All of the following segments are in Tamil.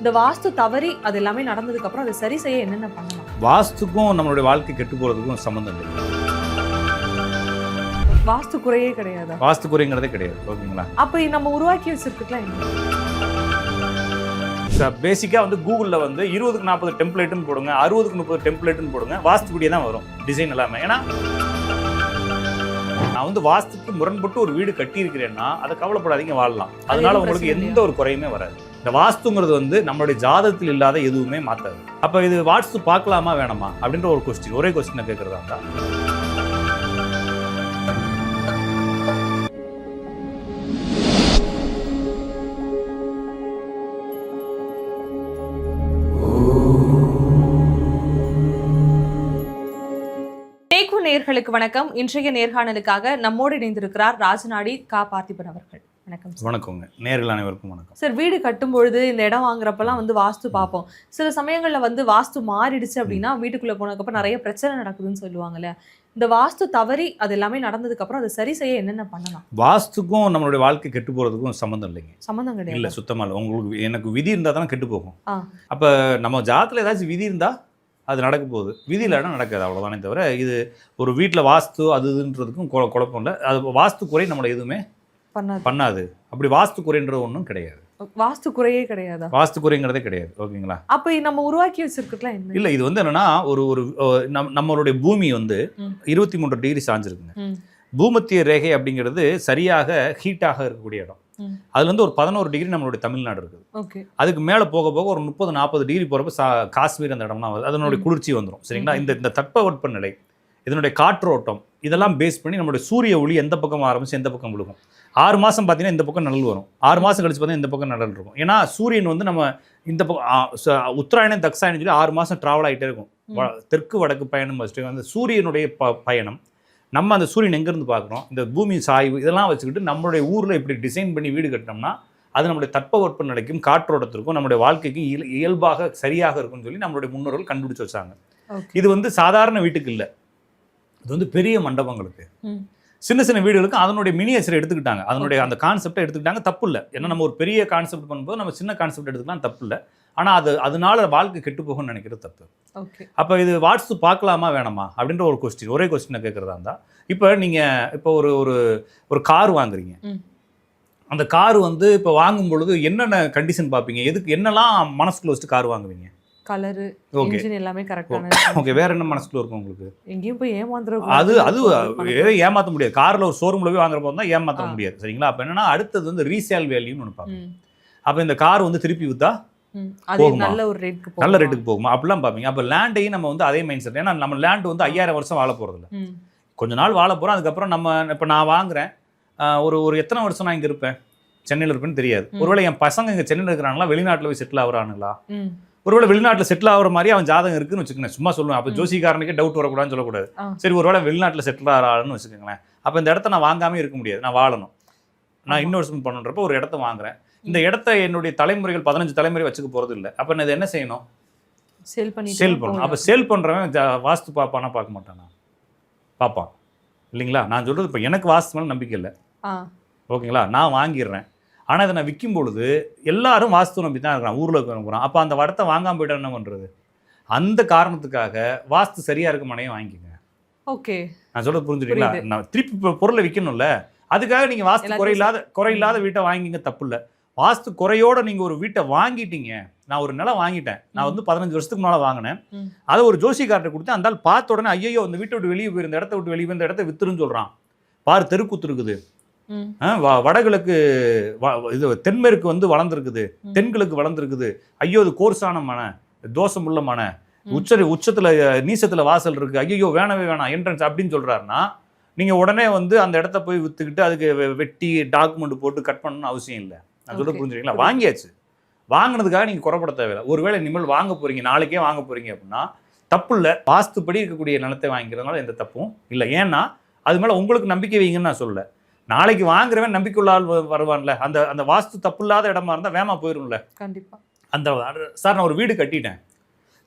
இந்த வாஸ்து தவறி அது எல்லாமே நடந்ததுக்கு அப்புறம் அதை சரி செய்ய என்னென்ன பண்ணலாம்? வாஸ்துக்கும் நம்மளுடைய வாழ்க்கை கெட்டு போகிறதுக்கும் சம்மந்தம் இல்லை. வாஸ்து குறையே கிடையாதா? வாஸ்து குறைங்கிறதே கிடையாது ஓகேங்களா? அப்ப நம்ம உருவாக்கி வச்சிருக்கலாம் பேசிக்காக வந்து கூகுளில் வந்து இருபதுக்கு நாற்பது டெம்ப்ளேட்டுன்னு போடுங்க அறுபதுக்கு முப்பது டெம்ப்ளேட்டுன்னு போடுங்க வாஸ்துபடியே தான் வரும் டிசைன் எல்லாமே. ஏன்னா நான் வந்து வாஸ்துக்கு முரண்பட்டு ஒரு வீடு கட்டியிருக்கிறேன்னா அதை கவலைப்படாதீங்க வாழலாம். அதனால உங்களுக்கு எந்த ஒரு குறையுமே வராது. இந்த வாஸ்துங்கிறது வந்து நம்மளுடைய ஜாதகத்தில் இல்லாத எதுவுமே மாத்தாது. அப்போ இது வாஸ்து பார்க்கலாமா வேணாமா? அப்படின்ற ஒரு கொஸ்டின் ஒரே கொஸ்டினை கேட்குறதா இருந்தால் நேர்களுக்கு வணக்கம். இன்றைய நேர்காணலுக்காக நம்மோடு இணைந்திருக்கிறார் ராஜநாடி கா. பார்த்திபன் அவர்கள். வணக்கம். வணக்கங்க. நேர்கள் அனைவருக்கும் வணக்கம். சார் வீடு கட்டும் பொழுது இந்த இடம் வாங்குறப்பெல்லாம் வந்து வாஸ்து பார்ப்போம். சில சமயங்கள்ல வந்து வாஸ்து மாறிடுச்சு அப்படின்னா வீட்டுக்குள்ள போனதுக்கப்புறம் நிறைய பிரச்சனை நடக்குதுன்னு சொல்லுவாங்கல்ல. இந்த வாஸ்து தவறி அது எல்லாமே நடந்ததுக்கு அப்புறம் அதை சரி செய்ய என்னென்ன பண்ணலாம்? வாஸ்துக்கும் நம்மளுடைய வாழ்க்கை கெட்டு போகிறதுக்கும் சம்மந்தம் இல்லைங்க. சம்மந்தம் இல்லை கிடையாது சுத்தமாக இல்லை. உங்களுக்கு எனக்கு விதி இருந்தால் தானே கெட்டு போகும். அப்போ நம்ம ஜாதத்தில் ஏதாச்சும் விதி இருந்தால் அது நடக்க போகுது. விதி இல்லைன்னா நடக்காது அவ்வளோதானே தவிர இது ஒரு வீட்டில் வாஸ்து அது இதுன்றதுக்கும் குழ- குழப்பம் இல்லை. அது வாஸ்து குறை நம்மளை எதுவுமே பண்ணாது. அப்படி வாஸ்து குறைன்ற ஒன்றும் கிடையாது. வாஸ்து குறையே கிடையாதா? வாஸ்து குறைங்கிறதே கிடையாது. ஓகேங்களா? அப்ப நம்ம உருவாக்கி வச்சிருக்கலாம் என்ன? இல்லை இது வந்து என்னன்னா ஒரு ஒரு நம்மளுடைய பூமி வந்து. இருபத்தி மூன்று டிகிரி சாஞ்சிருக்குங்க. பூமத்திய ரேகை அப்படிங்கிறது சரியாக ஹீட்டாக இருக்கக்கூடிய இடம். அதுல இருந்து ஒரு பதினோரு டிகிரி நம்மளுடைய தமிழ்நாடு இருக்குது. அதுக்கு மேலே போக போக ஒரு முப்பது நாற்பது டிகிரி போகிறப்ப சா காஷ்மீர் அந்த இடம்லாம் வருது. அதனுடைய. குளிர்ச்சி வந்துடும் சரிங்களா. இந்த இந்த தட்பவெப்ப நிலை இதனுடைய காற்றோட்டம் இதெல்லாம் பேஸ் பண்ணி நம்மளுடைய சூரிய ஒளி எந்த பக்கம் ஆரம்பிச்சு எந்த பக்கம் விழுகும்? ஆறு மாதம் பார்த்தீங்கன்னா இந்த பக்கம் நிழல் வரும். ஆறு மாதம் கழிச்சு பார்த்தீங்கன்னா இந்த பக்கம் நிழல் இருக்கும். ஏன்னா சூரியன் வந்து நம்ம இந்த பக்கம் உத்தராயணம் தக்ஷாயணம் சொல்லி ஆறு மாதம் ட்ராவல் ஆகிட்டே இருக்கும். தெற்கு வடக்கு பயணம் வச்சுட்டு அந்த சூரியனுடைய ப பயணம். நம்ம அந்த சூரியன் எங்கேருந்து பார்க்குறோம் இந்த பூமி சாய்வு இதெல்லாம் வச்சுக்கிட்டு நம்மளுடைய ஊரில் இப்படி டிசைன் பண்ணி வீடு கட்டினோம்னா அது நம்மளுடைய தட்பவெப்ப நிலைக்கும் காற்றோட்டத்திற்கும் நம்மளுடைய வாழ்க்கைக்கு இயல் இயல்பாக சரியாக இருக்கும்னு சொல்லி நம்மளுடைய முன்னோர்கள் கண்டுபிடிச்சு வச்சாங்க. இது வந்து சாதாரண வீட்டுக்கு இல்லை. இது வந்து பெரிய மண்டபங்களுக்கு. சின்ன சின்ன வீடுகளுக்கு அதனுடைய மினியேச்சர் எடுத்துக்கிட்டாங்க. அதனுடைய அந்த கான்செப்டை எடுத்துக்கிட்டாங்க. தப்பு இல்லை ஏன்னா நம்ம ஒரு பெரிய கான்செப்ட் பண்ணும்போது நம்ம சின்ன கான்செப்ட் எடுத்துக்கலாம் தப்பு இல்லை ஆனால் அது அதனால வாழ்க்கை கெட்டு போகும்னு நினைக்கிறது தப்பு. ஓகே அப்போ இது வாட்ஸ்அப் பார்க்கலாமா வேணாமா? அப்படின்ற ஒரு கொஸ்டின் ஒரே கொஸ்டினை கேட்குறதா இருந்தால் இப்போ நீங்கள் இப்போ ஒரு ஒரு ஒரு கார் வாங்குறீங்க. அந்த கார் வந்து இப்போ வாங்கும் பொழுது என்னென்ன கண்டிஷன் பார்ப்பீங்க? எதுக்கு என்னெல்லாம் மனசுக்குள்ள வச்சுட்டு கார் வாங்குவீங்க? கலரு இன்ஜின் எல்லாமே கரெக்டான ஓகே வேற என்ன மனசுக்குள்ள இருக்கும் உங்களுக்கு? எங்கேயும் போய் ஏமாந்துட அது அது ஏமாற்ற முடியாது. காரில் ஒரு ஷோரூமில் போய் வாங்குற போது தான் ஏமாற்ற ஆ. முடியாது. சரிங்களா? அப்போ என்னன்னா அடுத்தது வந்து ரீசேல் வேல்யூன்னு பார்ப்போம். அப்போ இந்த கார் வந்து திருப்பி அது போகுமா? நல்ல ஒரு ரேட்க்கு நல்ல ரேட்டுக்கு போகுமா? அப்படிலாம் பார்ப்பீங்க. அப்போ லேண்டையும் நம்ம வந்து அதே மைண்ட் செட் ஏன்னா நம்ம லேண்ட் வந்து ஐயாயிரம் வருஷம் வாழ போகிறதில்ல கொஞ்ச நாள் வாழ போகிறோம் அதுக்கப்புறம் நம்ம இப்போ நான் வாங்குறேன். ஒரு ஒரு எத்தனை வருஷம் நான் இங்கே இருப்பேன்? சென்னையில் இருப்பேன்னு தெரியாது. ஒருவேளை என் பசங்க இங்கே சென்னையில் இருக்கிறாங்களா? வெளிநாட்டில் போய் செட்டில் ஆகுறானுங்களா? ஒருவேளை வெளிநாட்டில் செட்டில் ஆகிற மாதிரி அவன் ஜாதகம் இருக்குன்னு வச்சுக்கோங்க சும்மா சொல்லுவேன். அப்போ. ஜோசிக்காரனுக்கே டவுட் வரக்கூடாதுன்னு சொல்லக்கூடாது. சரி ஒருவேளை வெளிநாட்டில் செட்டில் ஆகிறான்னு வச்சுக்கோங்களேன். அப்போ இந்த இடத்த நான் வாங்காமே இருக்க முடியாது. நான் வாழணும். நான். இன்வெஸ்ட்மெண்ட் பண்ணுறப்ப ஒரு இடத்த வாங்குறேன். இந்த இடத்த என்னுடைய தலைமுறைகள் பதினஞ்சு தலைமுறை வச்சுக்க போகிறது இல்லை. அப்போ நான் என்ன செய்யணும்? சேல் பண்ணி சேல் பண்ணணும். அப்போ சேல் பண்ணுறவன் வாஸ்து பார்ப்பானா பார்க்க மாட்டானா? பார்ப்பான் இல்லைங்களா? நான் சொல்கிறது இப்போ எனக்கு வாஸ்து மேலே நம்பிக்கை இல்லை. ஓகேங்களா? நான் வாங்கிடுறேன். ஆனால் இதை நான் விற்கும் பொழுது எல்லாரும் வாஸ்து நம்பி தான் இருக்கிறான் ஊரில் இருக்கிறான் அப்போ அந்த இடத்த வாங்காம போயிட்டா என்ன பண்ணுறது அந்த காரணத்துக்காக வாஸ்து சரியாக இருக்க மனையை வாங்கிக்கோங்க. ஓகே. நான் சொல்றது புரிஞ்சுட்டீங்களா. நான் திருப்பி இப்போ பொருளை விற்கணும்ல. அதுக்காக நீங்கள் வாஸ்து குறையில்லாத குறையில்லாத வீட்டை வாங்கிங்க தப்பு இல்லை வாஸ்து குறையோட நீங்கள் ஒரு வீட்டை வாங்கிட்டீங்க. நான் ஒரு நிலம் வாங்கிட்டேன். நான். வந்து பதினஞ்சு வருஷத்துக்கு முன்னால் வாங்கினேன். அதை ஒரு ஜோசிக்கார்ட்ட கொடுத்து அந்த பார்த்த உடனே ஐயோ அந்த வீட்டை விட்டு வெளியே போயிருந்த இடத்த விட்டு வெளியே போயிருந்த இடத்த வித்துருன்னு சொல்கிறான் பாரு தெருக்குத்து இருக்குது. வடகிழக்கு இது தென்மேற்கு வந்து வளர்ந்துருக்குது. தென்கிழக்கு வளர்ந்துருக்குது. ஐயோ இது கோர்ஸான மனை தோஷமுள்ள மனை ம். உச்ச உச்சத்துல நீசத்துல வாசல் இருக்கு. ஐயோ வேணவே வேணாம். என்ட்ரன்ஸ் அப்படின்னு சொல்றாருன்னா நீங்க உடனே வந்து அந்த இடத்த போய் வித்துக்கிட்டு அதுக்கு வெட்டி டாக்குமெண்ட் போட்டு கட் பண்ணணும்னு அவசியம் இல்லை. நான் சொல்ல புரியுது. வாங்கியாச்சு. வாங்கினதுக்காக நீங்க குறைப்பட தேவையில்லை. ஒருவேளை இனிமேல் வாங்க போறீங்க நாளைக்கே வாங்க போறீங்க அப்படின்னா தப்பு இல்லை வாஸ்துப்படி இருக்கக்கூடிய நிலத்தை வாங்கிக்கிறதுனால எந்த தப்பும் இல்லை. ஏன்னா அது மேல உங்களுக்கு நம்பிக்கை வைங்கன்னு நான் சொல்லல. நாளைக்கு வாங்குறவன் நம்பிக்கையுள்ள ஆள் வ- வருவான்ல. அந்த அந்த வாஸ்து தப்பு இல்லாத இடமா இருந்தால் வேமா போயிரும்ல. கண்டிப்பா. அந்த சார் நான் ஒரு வீடு கட்டிட்டேன்.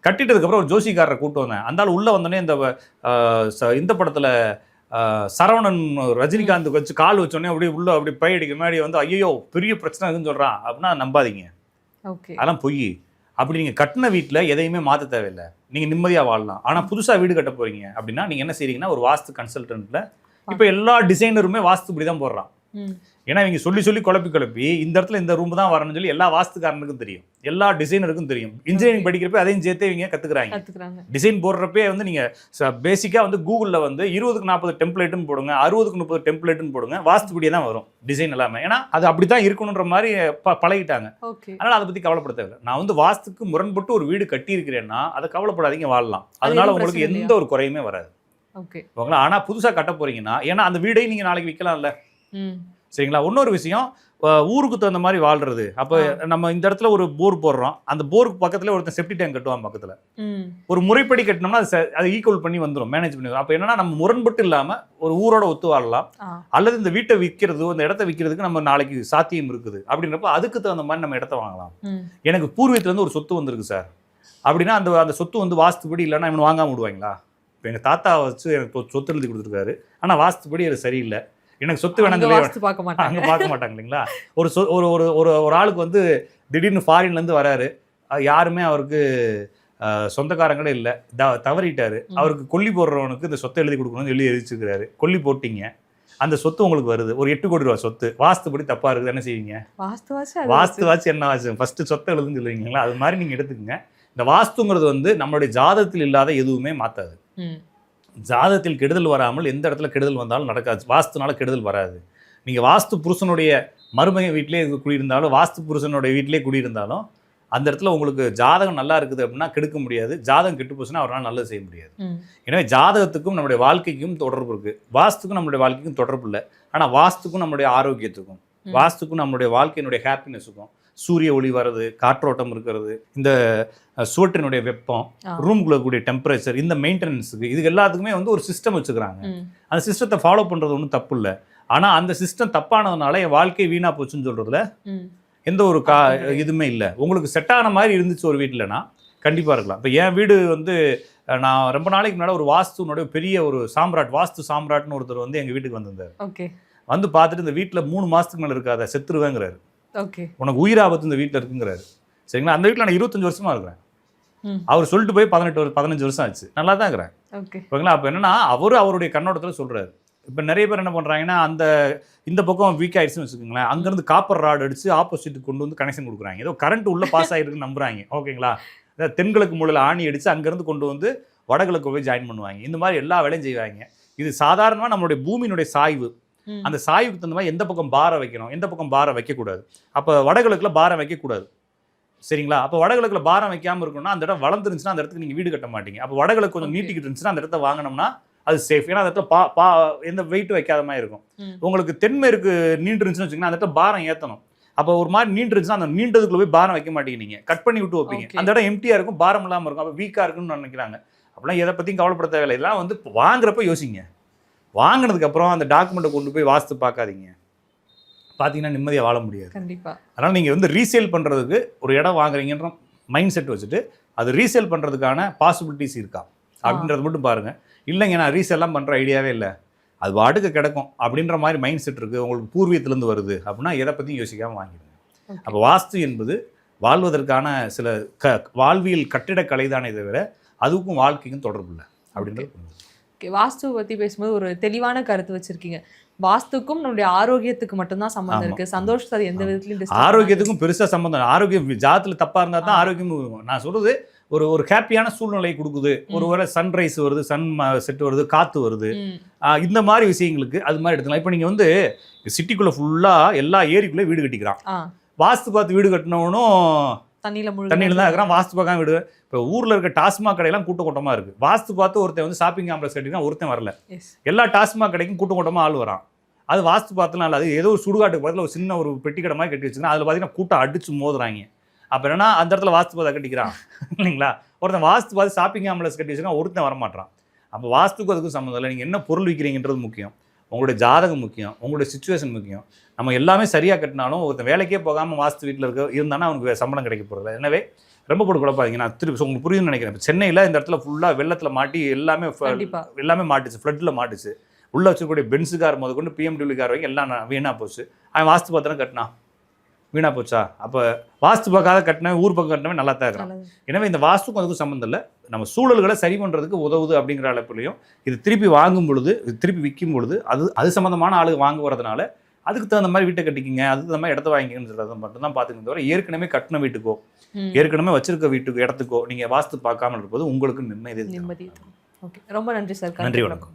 கட்டிட்டதுக்கப்புறம் ஒரு ஜோசிக்காரரை கூட்டு வந்தேன். அந்த ஆள் உள்ளே வந்தோடனே இந்த இந்த படத்தில் சரவணன் ரஜினிகாந்த் வச்சு கால் வச்சோடனே அப்படியே உள்ள அப்படி பை அடிக்க முன்னாடி வந்து ஐயோ பெரிய பிரச்சனை இருக்குன்னு சொல்கிறான் அப்படின்னா நம்பாதீங்க. ஓகே. அதெல்லாம் பொய். அப்படி நீங்கள் கட்டின வீட்டில் எதையுமே மாற்ற தேவையில்லை. நீங்கள் நிம்மதியாக வாழலாம். ஆனால் புதுசாக வீடு கட்ட போறீங்க அப்படின்னா நீங்கள் என்ன செய்றீங்கன்னா ஒரு வாஸ்து கன்சல்டன்ட்டில் இப்போ எல்லா டிசைனருமே வாஸ்து இப்படி தான் போடுறான் ஏன்னா இவங்க சொல்லி சொல்லி குழப்பி குழப்பி இந்த இடத்துல இந்த ரூம் தான் வரணும்னு சொல்லி எல்லா வாஸ்துக்காரனுக்கும் தெரியும். எல்லா டிசைனருக்கும் தெரியும். இன்ஜினியரிங் படிக்கிறப்ப அதையும் சேர்த்து இவங்க கற்றுக்குறாங்க கத்துக்கிறாங்க. டிசைன் போடுறப்பே வந்து நீங்கள் பேசிக்காக வந்து கூகுளில் வந்து இருபதுக்கு நாற்பது டெம்ப்ளேட்டுன்னு போடுங்க அறுபதுக்கு முப்பது டெம்ப்ளேட்டுன்னு போடுங்க வாஸ்துபடியே தான் வரும் டிசைன் எல்லாமே. ஏன்னா அது அப்படி தான் இருக்கணுன்ற மாதிரி ப பழகிட்டாங்க. அதனால் அதை பற்றி கவலைப்பட தேவையில்லை நான் வந்து வாஸ்துக்கு முரண்பட்டு ஒரு வீடு கட்டியிருக்கிறேன்னா அதை கவலைப்படாதீங்க வாழலாம். அதனால உங்களுக்கு எந்த ஒரு குறையுமே வராது. ஓகே ஓகேங்களா ஆனால் புதுசாக கட்ட போறீங்கன்னா ஏன்னா அந்த வீடையும் நீங்கள் நாளைக்கு விற்கலாம்ல சரிங்களா? இன்னொரு விஷயம் ஊருக்கு தகுந்த மாதிரி வாழ்றது. அப்போ நம்ம இந்த இடத்துல ஒரு போர் போடுறோம். அந்த போருக்கு பக்கத்துல ஒருத்தன் செப்டி டேங்க் கட்டுவான் பக்கத்துல. ஒரு முறைப்படி கட்டினோம்னா அது அதை ஈக்குவல் பண்ணி வந்துடும் மேனேஜ் பண்ணி அப்போ என்னன்னா நம்ம முரண்பட்டு இல்லாம ஒரு ஊரோட ஒத்து வாழலாம். அல்லது இந்த வீட்டை விற்கிறது இந்த இடத்த விற்கிறதுக்கு நம்ம நாளைக்கு சாத்தியம் இருக்குது. அப்படின்றப்ப அதுக்கு தகுந்த மாதிரி நம்ம இடத்த வாங்கலாம். எனக்கு பூர்வீகத்துல இருந்து ஒரு சொத்து வந்திருக்கு சார். அப்படின்னா அந்த அந்த சொத்து வந்து வாஸ்துபடி இல்லைன்னா இவன் வாங்காம விடுவாங்களா? இப்போ எங்கள் தாத்தா வச்சு எனக்கு சொத்து எழுதி கொடுத்துருக்காரு. ஆனால் வாஸ்துபடி அது சரியில்லை. எனக்கு சொத்து வேணாங்க பார்க்க மாட்டாங்க. அங்கே பார்க்க மாட்டாங்க இல்லைங்களா? ஒரு சொ ஒரு ஒரு ஒரு ஒரு ஆளுக்கு வந்து திடீர்னு ஃபாரின்லேருந்து வராரு. யாருமே அவருக்கு சொந்தக்காரங்களே இல்லை. த தவறிட்டாரு. அவருக்கு கொல்லி போடுறவனுக்கு இந்த சொத்தை எழுதி கொடுக்கணும்னு சொல்லி எழுதிச்சிருக்கிறாரு கொல்லி போட்டீங்க. அந்த சொத்து உங்களுக்கு வருது. ஒரு எட்டு கோடி ரூபா சொத்து. வாஸ்துபடி தப்பா இருக்குது. என்ன செய்வீங்க? வாஸ்து வாச்சு. என்ன ஆச்சு? ஃபர்ஸ்ட் சொத்தை எழுதுன்னு சொல்லுவீங்களா அது மாதிரி நீங்க எடுத்துக்கங்க. இந்த வாஸ்துங்கிறது வந்து நம்மளுடைய ஜாதகத்தில் இல்லாத எதுவுமே மாத்தாது. ம். ஜாதகத்தில் கெடுதல் வராமல் எந்த இடத்துல கெடுதல் வந்தாலும் நடக்காது. வாஸ்துனால கெடுதல் வராது. நீங்கள் வாஸ்து புருஷனுடைய மருமகன் வீட்டிலே குடியிருந்தாலும் வாஸ்து புருஷனுடைய வீட்டிலே குடியிருந்தாலும் அந்த இடத்துல உங்களுக்கு ஜாதகம் நல்லா இருக்குது அப்படின்னா கெடுக்க முடியாது. ஜாதகம் கெட்டு போச்சுன்னா அவரால் நல்லது செய்ய முடியாது. எனவே ஜாதகத்துக்கும் நம்முடைய வாழ்க்கைக்கும் தொடர்பு இருக்குது வாஸ்துக்கும் நம்மளுடைய வாழ்க்கைக்கும் தொடர்பு இல்லை. ஆனால் வாஸ்துக்கும் நம்மளுடைய ஆரோக்கியத்துக்கும். வாஸ்துக்கும் நம்மளுடைய வாழ்க்கையினுடைய ஹாப்பினஸுக்கும் சூரிய ஒளி வர்றது காற்றோட்டம் இருக்கிறது இந்த சுவற்றினுடைய வெப்பம். ரூம்குள்ள கூடிய டெம்பரேச்சர் இந்த மெயின்டெனன்ஸுக்கு இது எல்லாத்துக்குமே வந்து ஒரு சிஸ்டம் வச்சுக்கிறாங்க. அந்த சிஸ்டத்தை ஃபாலோ பண்ணுறது ஒன்றும் தப்பு இல்லை ஆனால் அந்த சிஸ்டம் தப்பானதுனால என் வாழ்க்கை வீணாக போச்சுன்னு சொல்கிறதுல எந்த ஒரு கா. இதுவுமே இல்லை. உங்களுக்கு செட் ஆன மாதிரி இருந்துச்சு ஒரு வீட்டிலனா கண்டிப்பாக இருக்கலாம். இப்போ என் வீடு வந்து நான் ரொம்ப நாளைக்கு முன்னாடி ஒரு வாஸ்துனுடைய பெரிய ஒரு சாம்ராட் வாஸ்து சாம்ராட்னு ஒருத்தர் வந்து எங்கள் வீட்டுக்கு வந்திருந்தார். ஓகே. வந்து பார்த்துட்டு இந்த வீட்டில் மூணு மாதத்துக்கு மேலே இருக்காத செத்துருவேங்கிறாரு. ஓகே. உனக்கு உயிராபத்து இந்த வீட்டில் இருக்குங்கிறாரு. சரிங்களா? அந்த வீட்டில் நான் இருபத்தஞ்சு வருஷமா இருக்கிறேன். அவர் சொல்லிட்டு போய் பதினெட்டு ஒரு பதினஞ்சு வருஷம் ஆச்சு. நல்லா தான் இருக்கிறேன் ஓகே. ஓகேங்களா? அப்போ என்னன்னா அவர் அவருடைய கண்ணோட்டத்தில் சொல்றாரு. இப்போ நிறைய பேர் என்ன பண்ணுறாங்கன்னா அந்த இந்த பக்கம் வீக் ஆயிடுச்சுன்னு வச்சுக்கோங்களேன். அங்கேருந்து காப்பர் ராட் அடிச்சு ஆப்போசிட்டுக்கு கொண்டு வந்து கனெக்ஷன் கொடுக்குறாங்க. ஏதோ கரண்ட் உள்ள பாஸ் ஆகிருக்குன்னு நம்புறாங்க. ஓகேங்களா? தென்கிழக்கு மூலையில் ஆணி அடிச்சு அங்கேருந்து கொண்டு வந்து வடகிழக்கு போய் ஜாயின் பண்ணுவாங்க. இந்த மாதிரி எல்லா வேலையும் செய்வாங்க. இது சாதாரணமாக நம்மளுடைய பூமியினுடைய சாய்வு. அந்த சாய்வுக்கு தகுந்த மாதிரி எந்த பக்கம் பாரம் வைக்கணும்? எந்த பக்கம் பாரம் வைக்கக்கூடாது? அப்போ வடகிழக்குல பாரம் வைக்கக்கூடாது. சரிங்களா? அப்போ வடகிழக்குல பாரம் வைக்காம இருக்கணும்னா அந்த இடம் வளர்ந்துருந்துச்சுன்னா அந்த இடத்துக்கு நீங்கள் வீடு கட்ட மாட்டீங்க. அப்போ வடகிழக்கு கொஞ்சம். நீட்டிக்கிட்டு இருந்துச்சுன்னா அந்த இடத்த வாங்கினோம்னா அது சேஃப் ஏன்னா அந்த இடத்துல பா பா எந்த வெயிட் வைக்காத மாதிரி இருக்கும். உங்களுக்கு தென்மேற்கு நீண்டு இருந்துச்சுன்னு வச்சுக்கோங்க அந்த இடத்துல பாரம் ஏற்றணும் அப்போ ஒரு மாதிரி நீண்டு இருந்துச்சுன்னா அந்த நீண்டதுக்குள்ள போய் பாரம் வைக்க மாட்டீங்க நீங்க. கட் பண்ணி விட்டு வைப்பீங்க. அந்த இடம் எம்டியா இருக்கும் பாரம் இல்லாமல் இருக்கும். அப்போ வீக்காக இருக்குன்னு நினைக்கிறாங்க. அப்படிலாம் எதை பற்றியும் கவலைப்பட தேவையில்லை. இதெல்லாம் வந்து வாங்குறப்ப யோசிங்க. வாங்கினதுக்கு அப்புறம் அந்த டாக்குமெண்ட்டை கொண்டு போய் வாஸ்து பார்க்காதீங்க. பார்த்தீங்கன்னா நிம்மதியாக வாழ முடியாது. கண்டிப்பா. அதனால் நீங்கள் வந்து ரீசேல் பண்ணுறதுக்கு ஒரு இடம் வாங்குறீங்கன்ற மைண்ட் செட் வச்சுட்டு அது ரீசேல் பண்ணுறதுக்கான பாசிபிலிட்டிஸ் இருக்கா? அப்படின்றது மட்டும் பாருங்கள் இல்லைங்க நான் ரீசேல்லாம் பண்ணுற ஐடியாவே இல்லை. அது வாட்டுக்கு கிடக்கும். அப்படின்ற மாதிரி மைண்ட் செட் இருக்குது உங்களுக்கு பூர்வீகத்துலேருந்து வருது அப்படின்னா எதை பற்றியும் யோசிக்காமல் வாங்கிடுங்க. அப்போ வாஸ்து என்பது வாழ்வதற்கான சில க வாழ்வியல் கட்டிடக்கலை தானே தவிர அதுக்கும் வாழ்க்கைக்கும் தொடர்பு இல்லை. அப்படின்றது புரியுது. ஓகே வாஸ்து பத்தி பேசும்போது ஒரு தெளிவான கருத்து வச்சிருக்கீங்க வாஸ்துக்கும் நம்மளுடைய ஆரோக்கியத்துக்கு மட்டும்தான் சம்பந்தம் ஆமா. இருக்கு சந்தோஷத்தை அது எந்த. விதத்துலயும். ஆரோக்கியத்துக்கும் பெருசாக சம்பந்தம் ஆரோக்கியம் ஜாத்தில் தப்பாக இருந்தால் தான். ஆரோக்கியம். நான் சொல்றது ஒரு ஒரு ஹாப்பியான சூழ்நிலை கொடுக்குது ஒரு வேளை சன்ரைஸ் வருது சன் செட் வருது காற்று வருது இந்த மாதிரி விஷயங்களுக்கு அது மாதிரி எடுத்துக்கலாம் இப்போ நீங்கள் வந்து சிட்டிக்குள்ளே ஃபுல்லாக எல்லா ஏரிக்குள்ளே வீடு கட்டிக்கிறான் வாஸ்து பார்த்து வீடு கட்டினவனும் தண்ணியில முழு தண்ணியில் தான் இருக்கிறான் வாஸ்து பார்க்காம வீடு. இப்போ ஊரில் இருக்க டாஸ்மாக் கடையெல்லாம் கூட்ட கூட்டமாக இருக்குது வாஸ்து பார்த்து ஒருத்தன் வந்து ஷாப்பிங் காம்ப்ளெக்ஸ் கட்டினா ஒருத்தன் வரல. எல்லா டாஸ்மாக் கடைக்கும் கூட்டம் கூட்டமாக ஆள் வரான். அது வாஸ்து பார்த்துலாம் இல்லை. அது ஏதோ ஒரு சுடுகாட்டுக்கு பக்கத்தில் ஒரு சின்ன ஒரு பெட்டி கடை மாதிரி கட்டி வச்சுருக்கா அதில் பார்த்தீங்கன்னா கூட்டம் அடிச்சு மோதுறாங்க. அப்போ என்னன்னா அந்த இடத்துல வாஸ்து பார்த்து கட்டிக்கிறான். இல்லைங்களா? ஒருத்தன் வாஸ்து பார்த்து ஷாப்பிங் காம்ப்ளெக்ஸ் கட்டி வச்சுருக்கா ஒருத்தன் வரமாட்டான் அப்போ வாஸ்துக்கும் அதுக்கும் சம்மந்தம் இல்லை. நீங்கள் என்ன பொருள் விற்கிறீங்கன்றது முக்கியம். உங்களுடைய ஜாதகம் முக்கியம் உங்களுடைய சுச்சுவேஷன் முக்கியம். நம்ம எல்லாமே சரியாக கட்டினாலும் ஒருத்தன் வேலைக்கே போகாமல் வாஸ்து வீட்டில் இருக்க இருந்தானா அவனுக்கு சம்பளம் கிடைக்க போகிறது எனவே ரொம்ப போட்டு குழப்பாதீங்க. நான் திருப்பி உங்களுக்கு புரியுதுன்னு நினைக்கிறேன். சென்னையில் இந்த இடத்துல ஃபுல்லாக வெள்ளத்தில் மாட்டி எல்லாமே எல்லாமே மாட்டுச்சு. ஃப்ளட்டில் மாட்டுச்சு. உள்ள வச்சிருக்கக்கூடிய பென்ஸு கார் முத கொண்டு பிஎம்டபிள்யூ கார் வரைக்கும் எல்லாம் வீணாக போச்சு. அவன் வாஸ்து பத்திரம் கட்டினான். வீணா போச்சா? அப்போ வாஸ்து பார்க்காத கட்டினவன் ஊர் பக்கம் கட்டினவன் நல்லா தான் இருக்கிறான். எனவே இந்த வாஸ்துக்கும் அதுக்கும் சம்மந்தம் இல்லை. நம்ம சூழல்களை சரி பண்ணுறதுக்கு உதவுது அப்படிங்கிற அளப்புலையும் இது திருப்பி வாங்கும் பொழுது இது திருப்பி விற்கும் பொழுது அது அது சம்மந்தமான ஆளுங்க வாங்க வரதுனால அதுக்கு தகுந்த மாதிரி வீட்டை கட்டிக்கிங்க அதுக்கு தகுந்த மாதிரி இடத்த வாங்கிக்கன்னு சொல்கிறத மட்டும் தான் பார்த்துக்கணும் தவிர ஏற்கனவே கட்டின வீட்டுக்கோ. ஏற்கனவே வச்சிருக்க வீட்டுக்கு இடத்துக்கோ நீங்கள் வாஸ்து பார்க்காம இருப்பது உங்களுக்கு நிம்மதி நிம்மதி ஓகே. ரொம்ப நன்றி சார். நன்றி, வணக்கம்.